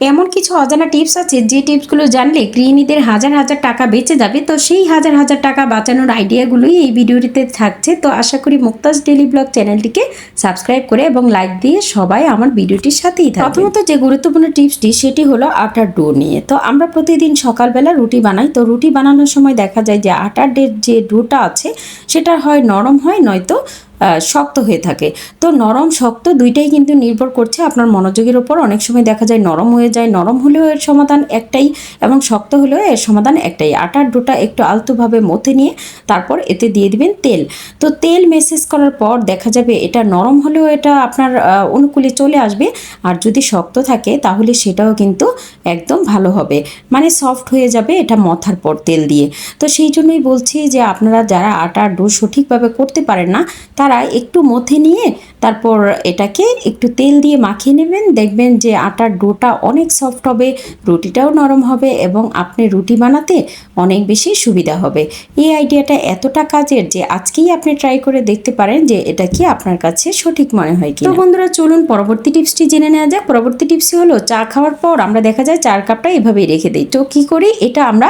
এমন কিছু অজানা টিপস আছে যে টিপসগুলো জানলে গৃহিণীদের হাজার হাজার টাকা বেঁচে যাবে? তো সেই হাজার হাজার টাকা বাঁচানোর আইডিয়াগুলোই এই ভিডিওটিতে থাকছে। তো আশা করি মুক্তাজ ডেলি ব্লগ চ্যানেলটিকে সাবস্ক্রাইব করে এবং লাইক দিয়ে সবাই আমার ভিডিওটির সাথেই থাকবে প্রথমত যে গুরুত্বপূর্ণ টিপসটি সেটি হলো আটার ডো নিয়ে। তো আমরা প্রতিদিন সকালবেলা রুটি বানাই। তো রুটি বানানোর সময় দেখা যায় যে আটার ডের যে ডোটা আছে সেটা হয় নরম হয় নয়তো শক্ত হয়ে থাকে। তো নরম, শক্ত দুইটাই কিন্তু নির্ভর করছে আপনার মনোযোগের ওপর। অনেক সময় দেখা যায় নরম হয়ে যায়, নরম হলেও এর সমাধান একটাই এবং শক্ত হলেও এর সমাধান একটাই। আটার ডোটা একটু আলতোভাবে মথে নিয়ে তারপর এতে দিয়ে দিবেন তেল। তো তেল মেসেজ করার পর দেখা যাবে এটা নরম হলেও এটা আপনার অনুকূলে চলে আসবে। আর যদি শক্ত থাকে তাহলে সেটাও কিন্তু একদম ভালো হবে। মানে সফট হয়ে যাবে এটা মথার পর তেল দিয়ে। তো সেই জন্যই বলছি যে আপনারা যারা আটার ডো সঠিকভাবে করতে পারেন না, তারা একটু মথে নিয়ে তারপর এটাকে একটু তেল দিয়ে মাখিয়ে নেবেন। দেখবেন যে আটার ডোটা অনেক সফট হবে, রুটিটাও নরম হবে এবং আপনি রুটি বানাতে অনেক বেশি সুবিধা হবে। এই আইডিয়াটা এতটা কাজের যে আজকেই আপনি ট্রাই করে দেখতে পারেন যে এটা কি আপনার কাছে সঠিক মনে হয় কি বন্ধুরা, চলুন পরবর্তী টিপসটি জেনে নেওয়া যাক। পরবর্তী টিপসটি হলো চা খাওয়ার পর আমরা দেখা যায় চার কাপটা এভাবেই রেখে দিই। তো কি করি? এটা আমরা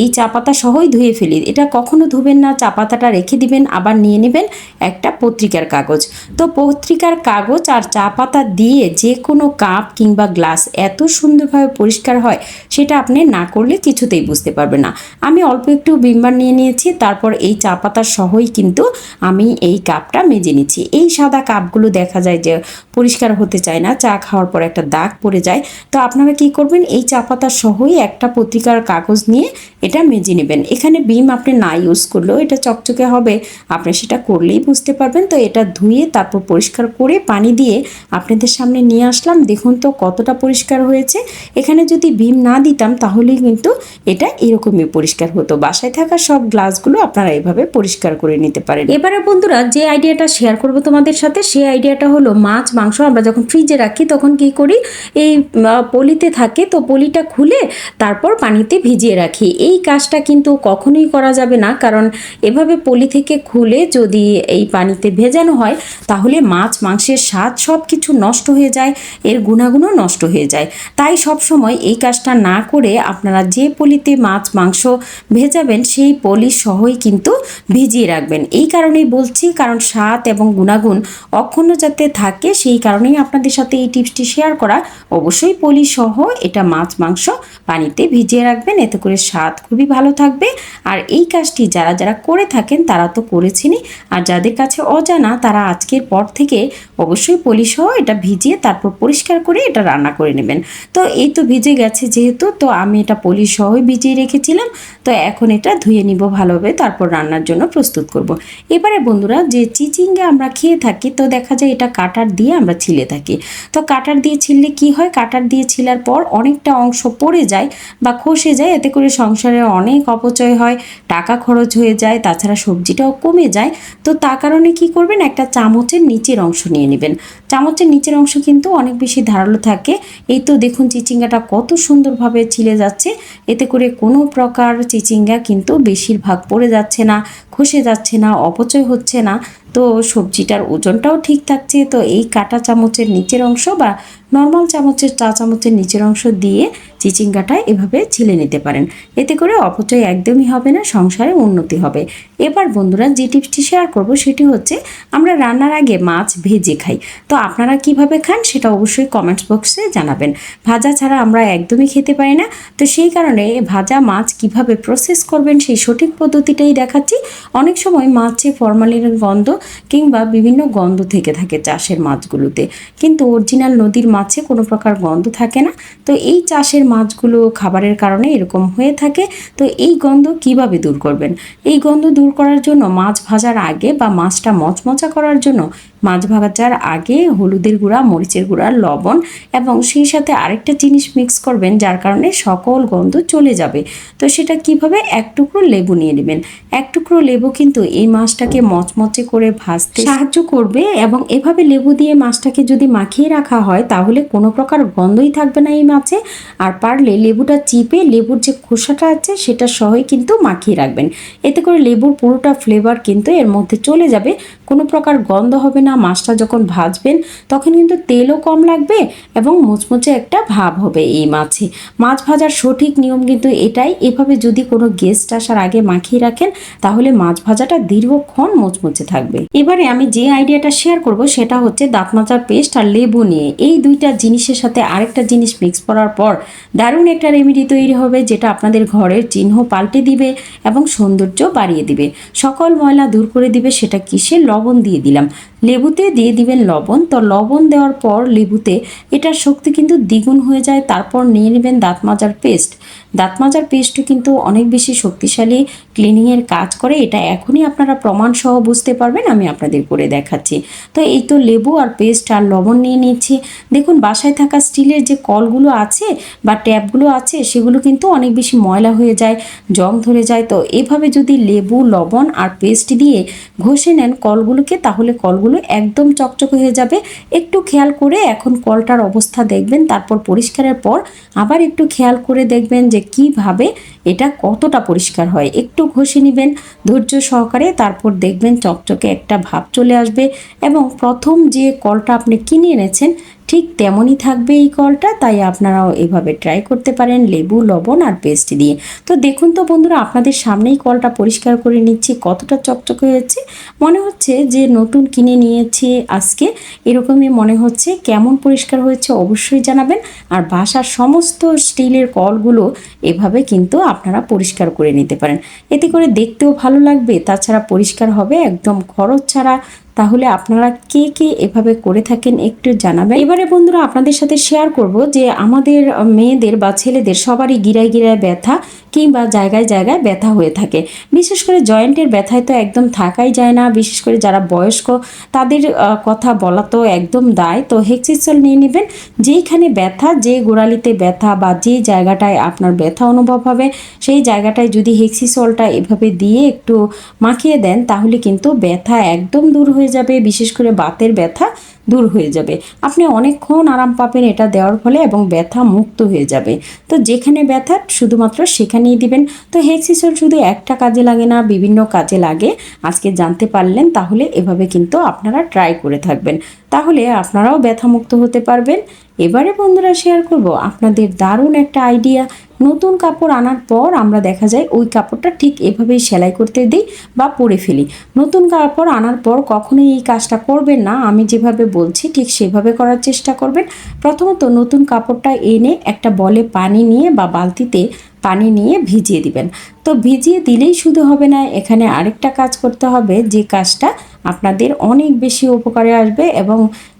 এই চা পাতা সহই ধুয়ে ফেলি। এটা কখনো ধুবেন না, চা পাতাটা রেখে দিবেন, আবার নিয়ে নেবেন একটা পত্রিকার কাগজ। তো পত্রিকার কাগজ আর চা পাতা দিয়ে যে কোনো কাপ কিংবা গ্লাস এত সুন্দরভাবে পরিষ্কার হয়, সেটা আপনি না করলে কিছুতেই বুঝতে পারবে না। আমি অল্প একটু বিমবার নিয়ে নিয়েছি, তারপর এই চা পাতার সহই কিন্তু আমি এই কাপটা মেজে নিচ্ছি। এই সাদা কাপগুলো দেখা যায় যে পরিষ্কার হতে চায় না, চা খাওয়ার পর একটা দাগ পড়ে যায়। তো আপনারা কি করবেন, এই চা পাতা সহই একটা পত্রিকার কাগজ নিয়ে এটা মেজে নেবেন। এখানে বিম আপনি না ইউজ করলেও এটা চকচকে হবে, আপনি সেটা করলেই বুঝতে পারবেন। তো এটা ধুয়ে তারপর পরিষ্কার করে পানি দিয়ে আপনাদের সামনে নিয়ে আসলাম। দেখুন তো কতটা পরিষ্কার হয়েছে। এখানে যদি বিম না দিতাম তাহলেই কিন্তু এটা এরকমই পরিষ্কার হতো। বাসায় থাকা সব গ্লাসগুলো আপনারা এভাবে পরিষ্কার করে নিতে পারেন। এবারে বন্ধুরা যে আইডিয়াটা শেয়ার করব তোমাদের সাথে, সেই আইডিয়াটা হলো মাছ, মাংস আমরা যখন ফ্রিজে রাখি তখন কি করি? এই পলিতে থাকে তো পলিটা খুলে তারপর পানিতে ভিজিয়ে রাখি। এই কাজটা কিন্তু কখনোই করা যাবে না। কারণ এভাবে পলি থেকে খুলে যদি এই পানিতে ভেজানো হয় তাহলে মাছ, মাংসের স্বাদ সব কিছু নষ্ট হয়ে যায়, এর গুণাগুণও নষ্ট হয়ে যায়। তাই সব সময় এই কাজটা না করে আপনারা যে পলিতে মাছ, মাংস ভেজাবেন, সেই পলি সহই কিন্তু ভিজিয়ে রাখবেন। এই কারণেই বলছি, কারণ স্বাদ এবং গুণাগুণ অক্ষুণ্ণ যাতে থাকে, সেই কারণেই আপনাদের সাথে এই টিপসটি শেয়ার করা। অবশ্যই পলি সহ এটা মাছ, মাংস পানিতে ভিজিয়ে রাখবেন, এতে করে স্বাদ খুবই ভালো থাকবে। আর এই কাজটি যারা যারা করে থাকেন, তারা তো করেছেনই। আর যাদের কাছে অজানা, তারা আজকের পর থেকে অবশ্যই পলি সহ এটা ভিজিয়ে তারপর পরিষ্কার করে এটা রান্না করে নেবেন। তো এই তো ভিজে গেছে যেহেতু, তো আমি এটা পলি সহই ভিজিয়ে রেখেছিলাম, তো এখন এটা ধুয়ে নিব ভালোভাবে, তারপর রান্নার জন্য প্রস্তুত করব। এবারে বন্ধুরা, যে চিচিঙ্গা আমরা খেয়ে থাকি, তো দেখা যায় এটা কাটার দিয়ে আমরা ছিলে থাকি। তো কাটার দিয়ে ছিললে কি হয়? কাটার দিয়ে ছিলার পর অনেকটা অংশ পড়ে যায় বা খসে যায়, এতে করে সংসারে অনেক অপচয় হয়, টাকা খরচ হয়ে যায়, তাছাড়া সবজিটাও কমে যায়। তো তার কারণে কি করবেন? একটা চামচের নিচের অংশ নিয়ে নেবেন। চামচের নিচের অংশ কিন্তু অনেক বেশি ধারালো থাকে। এই তো দেখুন চিচিঙ্গাটা কত সুন্দরভাবে ছিলে যাচ্ছে। এতে করে কোনো প্রকার চিচিঙ্গা কিন্তু বেশিরভাগ পড়ে যাচ্ছে না, খসে যাচ্ছে না, অপচয় হচ্ছে না। তো সবজিটার ওজনটাও ঠিক থাকছে। তো এই কাটা চামচের নিচের অংশ বা নর্মাল চামচের চা চামচের নিচের অংশ দিয়ে চিচিঙ্গাটা এভাবে ছিলে নিতে পারেন। এতে করে অপচয় একদমই হবে না, সংসারে উন্নতি হবে। এবার বন্ধুরা যে টিপসটি শেয়ার করব সেটি হচ্ছে, আমরা রান্নার আগে মাছ ভেজে খাই। তো আপনারা কীভাবে খান সেটা অবশ্যই কমেন্টস বক্সে জানাবেন। ভাজা ছাড়া আমরা একদমই খেতে পারি না। তো সেই কারণে ভাজা মাছ কীভাবে প্রসেস করবেন সেই সঠিক পদ্ধতিটাই দেখাচ্ছি। অনেক সময় মাছে ফরমালিনের গন্ধ কিংবা বিভিন্ন গন্ধ থেকে থাকে চাষের মাছগুলোতে। কিন্তু অরিজিনাল নদীর মাছে কোনো প্রকার গন্ধ থাকে না। তো এই চাষের মাছগুলো খাবারের কারণে এরকম হয়ে থাকে। তো এই গন্ধ কীভাবে দূর করবেন? এই গন্ধ দূর করার জন্য মাছ ভাজার আগে বা মাছটা মচমচা করার জন্য মাছ ভাজার আগে হলুদের গুঁড়া, মরিচের গুঁড়া, লবণ এবং সেই সাথে আরেকটা জিনিস মিক্স করবেন যার কারণে সকল গন্ধ চলে যাবে। তো সেটা কীভাবে? এক টুকরো লেবু নিয়ে নেবেন। এক টুকরো লেবু কিন্তু এই মাছটাকে মচমচে করে ভাজতে সাহায্য করবে এবং এভাবে লেবু দিয়ে মাছটাকে যদি মাখিয়ে রাখা হয় তাহলে কোনো প্রকার গন্ধই থাকবে না এই মাছে। আর পারলে লেবুটা চিপে লেবুর যে খোসাটা আছে সেটা সহই কিন্তু মাখিয়ে রাখবেন। এতে করে লেবুর পুরোটা ফ্লেভার কিন্তু এর মধ্যে চলে যাবে। কোনো প্রকার গন্ধ হবে না, মাছটা যখন ভাজবেন তখন কিন্তু তেলও কম লাগবে এবং মুচমুচে একটা ভাব হবে এই মাছে। মাছ ভাজার সঠিক নিয়ম কিন্তু এটাই। এভাবে যদি কোনো গেস্ট আসার আগে মাখিয়ে রাখেন, তাহলে মাছ ভাজাটা দীর্ঘক্ষণ মুচমুচে থাকবে। এবারে আমি যে আইডিয়াটা শেয়ার করব সেটা হচ্ছে দাঁত মাজার পেস্ট আর লেবু নিয়ে। এই দুইটা জিনিসের সাথে আরেকটা জিনিস মিক্স করার পর দারুণ একটা রেমেডি তৈরি হবে, যেটা আপনাদের ঘরের চিহ্ন পাল্টে দিবে এবং সৌন্দর্য বাড়িয়ে দিবে। সকল ময়লা দূর করে দিবে, সেটা কিসে লবণ দিয়ে দিলাম। লেবুতে দিয়ে দিবেন লবণ। তো লবণ দেওয়ার পর লেবুতে এটার শক্তি কিন্তু দ্বিগুণ হয়ে যায়। তারপর নিয়ে নেবেন দাঁত মাজার পেস্ট। দাঁত মাজার পেস্টও কিন্তু অনেক বেশি শক্তিশালী ক্লিনিংয়ের কাজ করে। এটা এখনই আপনারা প্রমাণ সহ বুঝতে পারবেন, আমি আপনাদের করে দেখাচ্ছি। তো এই তো লেবু আর পেস্ট আর লবণ নিয়ে নিচ্ছি। দেখুন, বাসায় থাকা স্টিলের যে কলগুলো আছে বা ট্যাপগুলো আছে, সেগুলো কিন্তু অনেক বেশি ময়লা হয়ে যায়, জং ধরে যায়। তো এভাবে যদি লেবু, লবণ আর পেস্ট দিয়ে ঘষে নেন কলগুলোকে, তাহলে কলগুলো একদম চকচকে হয়ে যাবে। একটু খেয়াল করে এখন কলটার অবস্থা দেখবেন, তারপর পরিষ্কারের পর আবার একটু খেয়াল করে দেখবেন যে কীভাবে এটা কতটা পরিষ্কার হয় একটু ঘষে নেবেন, ধৈর্য সহকারে তারপর দেখবেন চকচকে একটা ভাব চলে আসবে এবং প্রথম যে কলটা আপনি কিনে এনেছেন ঠিক তেমনই থাকবে এই কলটা, তাই আপনারাও এভাবে ট্রাই করতে পারেন লেবু, লবণ আর পেস্ট দিয়ে। তো দেখুন তো বন্ধুরা, আপনাদের সামনেই কলটা পরিষ্কার করে নিচ্ছি, কতটা চকচকে হয়েছে। মনে হচ্ছে যে নতুন কিনে নিয়েছি আজকে, এরকমই মনে হচ্ছে। কেমন পরিষ্কার হয়েছে অবশ্যই জানাবেন। আর বাসার সমস্ত স্টিলের কলগুলো এভাবে কিন্তু আপনারা পরিষ্কার করে নিতে পারেন। এতে করে দেখতেও ভালো লাগবে, তাছাড়া পরিষ্কার হবে, একদম খরচ ছাড়া। তাহলে আপনারা কে কে এভাবে করে থাকেন একটু জানাবেন। এবারে বন্ধুরা আপনাদের সাথে শেয়ার করব যে আমাদের মেয়েদের বা ছেলেদের সবারই গিরায় গিরায় ব্যথা কিংবা জায়গায় জায়গায় ব্যথা হয়ে থাকে। বিশেষ করে জয়েন্টের ব্যথায় তো একদম থাকাই যায় না। বিশেষ করে যারা বয়স্ক, তাদের কথা বলা তো একদম দায়। তো হেক্সিসল নিয়ে নেবেন। যেইখানে ব্যথা, যে গোড়ালিতে ব্যথা বা যে জায়গাটায় আপনার ব্যথা অনুভব হবে, সেই জায়গাটায় যদি হেক্সিসলটা এভাবে দিয়ে একটু মাখিয়ে দেন, তাহলে কিন্তু ব্যথা একদম দূর হয়ে যাবে। বিশেষ করে বাতের ব্যথা দূর হয়ে যাবে। আপনি অনেকক্ষণ আরাম পাবেন এটা দেওয়ার ফলে এবং ব্যথা মুক্ত হয়ে যাবে। তো যেখানে ব্যথা, শুধুমাত্র সেখানেই দিবেন। তো হেক্সিসল শুধু একটা কাজে লাগে না, বিভিন্ন কাজে লাগে। আজকে জানতে পারলেন, তাহলে এভাবে কিন্তু আপনারা ট্রাই করে থাকবেন। তাহলে আপনারাও ব্যথা মুক্ত হতে পারবেন। এবারে বন্ধুরা শেয়ার করব, আপনাদের দারুণ একটা আইডিয়া নতুন কাপড় আনার পর আমরা দেখা যায় ওই কাপড়টা ঠিক এভাবেই সেলাই করতে দিই বা পরে ফেলি। নতুন কাপড় আনার পর কখনোই এই কাজটা করবেন না। আমি যেভাবে বলছি, ঠিক সেভাবে করার চেষ্টা করবেন। প্রথমত নতুন কাপড়টা এনে একটা বলে পানি নিয়ে বা বালতিতে পানি নিয়ে ভিজিয়ে দিবেন। তো ভিজিয়ে দিলেই শুধু হবে না, এখানে আরেকটা কাজ করতে হবে। যে কাজটা আপনাদের অনেক বেশি উপকারে আসবে এবং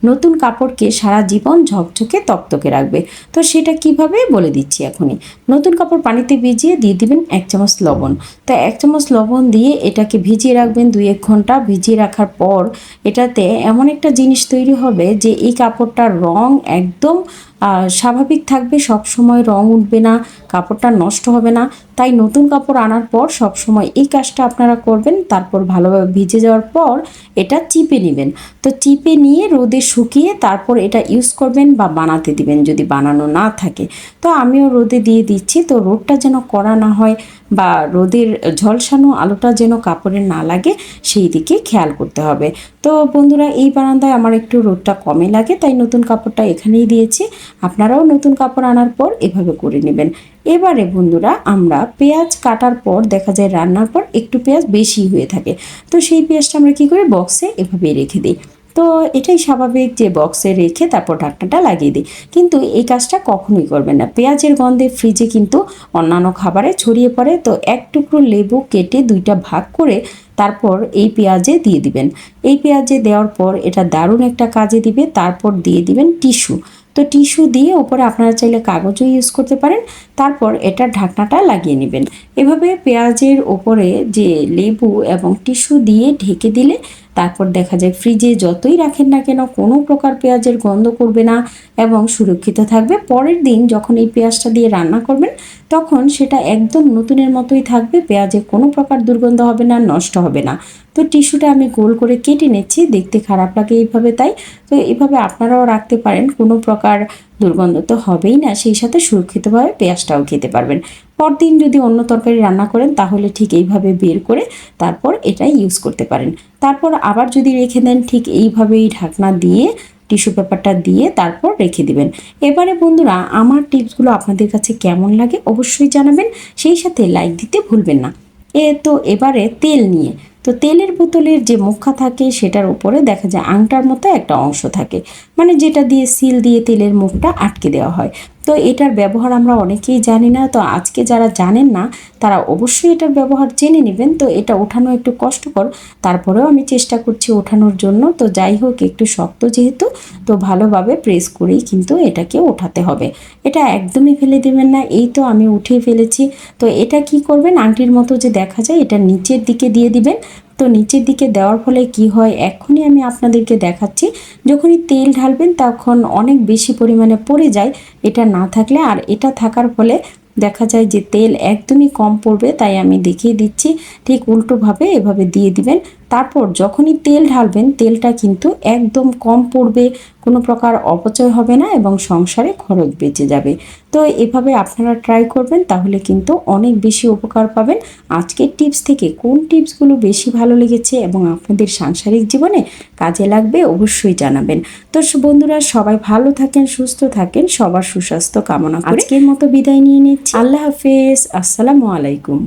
নতুন কাপড়কে সারা জীবন ঝকঝকে তকতকে রাখবে। তো সেটা কীভাবে বলে দিচ্ছি এখনই। নতুন কাপড় পানিতে ভিজিয়ে দিয়ে দিবেন এক চামচ লবণ। তো এক চামচ লবণ দিয়ে এটাকে ভিজিয়ে রাখবেন দুই এক ঘণ্টা। ভিজিয়ে রাখার পর এটাতে এমন একটা জিনিস তৈরি হবে যে এই কাপড়টার রং একদম স্বাভাবিক থাকবে। সব সময় রং উঠবে না, কাপড়টা নষ্ট হবে না। তাই নতুন কাপড় আনার পর সব সময় এই কাজটা আপনারা করবেন। তারপর ভালোভাবে ভিজে যাওয়ার পর এটা চিপে নেবেন। তো চিপে নিয়ে রোদে শুকিয়ে তারপর এটা ইউজ করবেন বা বানাতে দিবেন যদি বানানো না থাকে। তো আমিও রোদে দিয়ে দিচ্ছি। তো রোদটা যেন করা না হয় বা রোদের ঝলসানো আলোটা যেন কাপড়ে না লাগে, সেই দিকে খেয়াল করতে হবে। তো বন্ধুরা, এই বারান্দায় আমার একটু রোদটা কমে লাগে, তাই নতুন কাপড়টা এখানেই দিয়েছি। আপনারাও নতুন কাপড় আনার পর এভাবে করে নেবেন। এবারে বন্ধুরা, আমরা পেঁয়াজ কাটার পর দেখা যায় রান্নার পর একটু পেঁয়াজ বেশি হয়ে থাকে। তো সেই পেঁয়াজটা আমরা কি করি বক্সে এভাবে রেখে দিই। তো এটাই স্বাভাবিক যে বক্সে রেখে তারপর ঢাকনাটা লাগিয়ে দিই। কিন্তু এই কাজটা কখনোই করবেন না। পেঁয়াজের গন্ধে ফ্রিজে কিন্তু অন্যান্য খাবারে ছড়িয়ে পড়ে। তো এক টুকরো লেবু কেটে দুইটা ভাগ করে তারপর এই পেঁয়াজে দিয়ে দিবেন। এই পেঁয়াজে দেওয়ার পর এটা দারুণ একটা কাজে দিবে। তারপর দিয়ে দিবেন টিস্যু। তো টিস্যু দিয়ে ওপরে আপনারা চাইলে কাগজও ইউজ করতে পারেন। তারপর এটা ঢাকনাটা লাগিয়ে নেবেন। এভাবে পেঁয়াজের ওপরে যে লেবু এবং টিস্যু দিয়ে ঢেকে দিলে তারপর দেখা যায় ফ্রিজে যতই রাখেন না কেন কোনো প্রকার পেঁয়াজের গন্ধ করবে না এবং সুরক্ষিত থাকবে। পরের দিন যখন এই পেঁয়াজটা দিয়ে রান্না করবেন, তখন সেটা একদম নতুনের মতোই থাকবে। পেঁয়াজে কোনো প্রকার দুর্গন্ধ হবে না, নষ্ট হবে না। তো টিস্যুটা আমি গোল করে কেটে নিচ্ছি। দেখতে খারাপ লাগে এইভাবে তাই। তো এইভাবে আপনারাও রাখতে পারেন, কোনো প্রকার দুর্গন্ধ তো হবেই না। সেই সাথে সুরক্ষিতভাবে পেঁয়াজটাও খেতে পারবেন। পরদিন যদি অন্য তরকারি রান্না করেন, তাহলে ঠিক এইভাবে বের করে তারপর এটা ইউজ করতে পারেন। তারপর আবার যদি রেখে দেন, ঠিক এইভাবেই ঢাকনা দিয়ে টিস্যু পেপারটা দিয়ে তারপর রেখে দিবেন। এবারে বন্ধুরা, আমার টিপসগুলো আপনাদের কাছে কেমন লাগে অবশ্যই জানাবেন। সেই সাথে লাইক দিতে ভুলবেন না। এ তো এবারে তেল নিয়ে। তো তেলের বোতলের যে মুখা থাকে, সেটার উপরে দেখা যায় আংটার মতো একটা অংশ থাকে। মানে যেটা দিয়ে সিল দিয়ে তেলের মুখটা আটকে দেওয়া হয়। তো এটার ব্যবহার আমরা অনেকেই জানি না, তো আজকে যারা জানেন না, তারা অবশ্যই এটার ব্যবহার জেনে নেবেন। তো এটা ওঠানো একটু কষ্টকর, তারপরেও আমি চেষ্টা করছি ওঠানোর জন্য। তো যাই হোক, একটু শক্ত যেহেতু, তো ভালোভাবে প্রেস করেই কিন্তু এটাকে ওঠাতে হবে। এটা একদমই ফেলে দেবেন না, এই তো আমি উঠিয়ে ফেলেছি। তো এটা কি করবেন? আংটির মতো যে দেখা যায়, এটা নিচের দিকে দিয়ে দিবেন। তো নিচের দিকে দেওয়ার ফলে কি হয়, এখনই আমি আপনাদেরকে দেখাচ্ছি। যখনই তেল ঢালবেন তখন অনেক বেশি পরিমাণে পড়ে যায়, এটা না থাকলে। আর এটা থাকার ফলে দেখা যায় যে তেল একদমই কম পড়বে, তাই আমি দেখিয়ে দিচ্ছি। ঠিক উল্টোভাবে এভাবে দিয়ে দিবেন। তারপর যখনই তেল ঢালবেন তেলটা কিন্তু একদম কম পড়বে কোনো প্রকার অপচয় হবে না এবং সংসারে খরচ বেঁচে যাবে। তো এভাবে আপনারা ট্রাই করবেন তাহলে কিন্তু অনেক বেশি উপকার পাবেন। আজকের টিপস থেকে কোন টিপসগুলো বেশি ভালো লেগেছে এবং আপনাদের সাংসারিক জীবনে কাজে লাগবে অবশ্যই জানাবেন। তো বন্ধুরা সবাই ভালো থাকেন সুস্থ থাকেন সবার সুস্বাস্থ্য কামনা করে আজকের মতো বিদায় নিয়ে নিচ্ছি। আল্লাহ হাফেজ আসসালামু আলাইকুম।